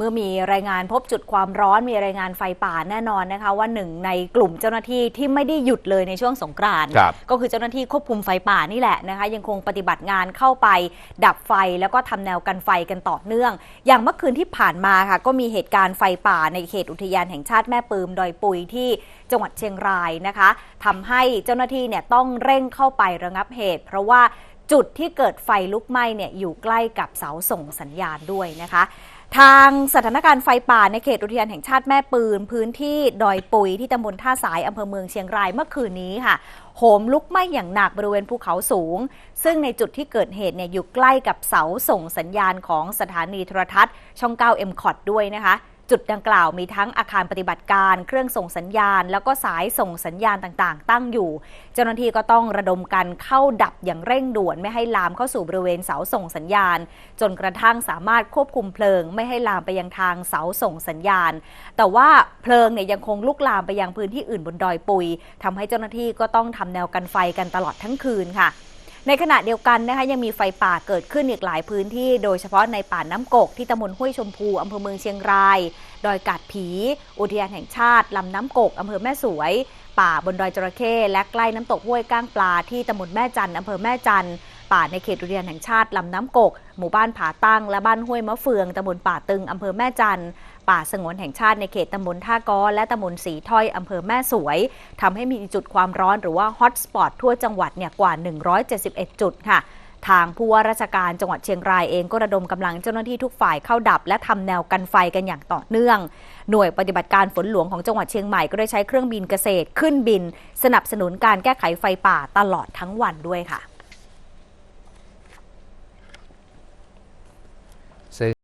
เมื่อมีรายงานพบจุดความร้อนมีรายงานไฟป่าแน่นอนนะคะ ว่าหนึ่งในกลุ่มเจ้าหน้าที่ที่ไม่ได้หยุดเลยในช่วงสงกรานต์ครับก็คือเจ้าหน้าที่ควบคุมไฟป่านี่แหละนะคะ ยังคงปฏิบัติงานเข้าไป ดับไฟแล้วก็ทำแนวกันไฟกันต่อเนื่อง อย่างเมื่อคืนที่ผ่านมาค่ะ ก็มีเหตุการณ์ไฟป่าในเขตอุทยานแห่งชาติแม่ปืมดอยปุยที่จังหวัดเชียงรายนะคะทำให้เจ้าหน้าที่เนี่ยต้องเร่งเข้าไประงับเหตุ เพราะว่าจุดที่เกิดไฟลุกไหม้เนี่ยอยู่ใกล้กับเสาส่งสัญญาณด้วยนะคะ ทางสถานการณ์ไฟป่าในเขตอุทยานแห่งชาติแม่ปืน พื้นที่ดอยปุยที่ตำบลท่าสายอำเภอเมืองเชียงรายเมื่อคืนนี้ค่ะโหมลุกไหม้อย่างหนักบริเวณภูเขาสูง ซึ่งในจุดที่เกิดเหตุเนี่ยอยู่ใกล้กับเสาส่งสัญญาณของสถานีโทรทัศน์ ช่อง 9 m c o t ด้วยนะคะ จุดดังกล่าวมีทั้งอาคารปฏิบัติการ เครื่องส่งสัญญาณ แล้วก็สายส่งสัญญาณต่างๆ ตั้งอยู่ เจ้าหน้าที่ก็ต้องระดมกันเข้าดับอย่างเร่งด่วน ไม่ให้ลามเข้าสู่บริเวณเสาส่งสัญญาณ จนกระทั่งสามารถควบคุมเพลิง ไม่ให้ลามไปยังทางเสาส่งสัญญาณ แต่ว่าเพลิงเนี่ยยังคงลุกลามไปยังพื้นที่อื่นบนดอยปุยทำให้เจ้าหน้าที่ก็ต้องทำแนวกันไฟกันตลอดทั้งคืนค่ะ ในขณะเดียวกันนะคะยังมีไฟป่าเกิดขึ้นอีกหลายพื้นที่ โดยเฉพาะในป่าน้ำกกที่ตำบลห้วยชมพูอำเภอเมืองเชียงราย ดอยกาดผี อุทยานแห่งชาติลำน้ำกกอำเภอแม่สวย ป่าบนดอยจระเข้และใกล้น้ำตกห้วยก้างปลาที่ตำบลแม่จันอำเภอแม่จันท ป่าในเขตอุทยานแห่งชาติลำน้ำกก หมู่บ้านผาตั้งและบ้านห้วยมะเฟืองตำบลป่าตึงอำเภอแม่จันป่าสงวนแห่งชาติในเขตตำบลท่ากอและตำบลสีถ้อยอำเภอแม่สวยทำให้มีจุดความร้อนหรือว่าฮอตสปอตทั่วจังหวัดเนี่ยกว่า 171 จุดค่ะทางผู้ว่าราชการจังหวัดเชียงรายเองก็ระดมกำลังเจ้าหน้าที่ทุกฝ่ายเข้าดับ และทำแนวกันไฟกันอย่างต่อเนื่อง หน่วยปฏิบัติการฝนหลวงของจังหวัดเชียงใหม่ก็ได้ใช้เครื่องบินเกษตรขึ้นบิน สนับสนุนการแก้ไขไฟป่าตลอดทั้งวันด้วยค่ะ se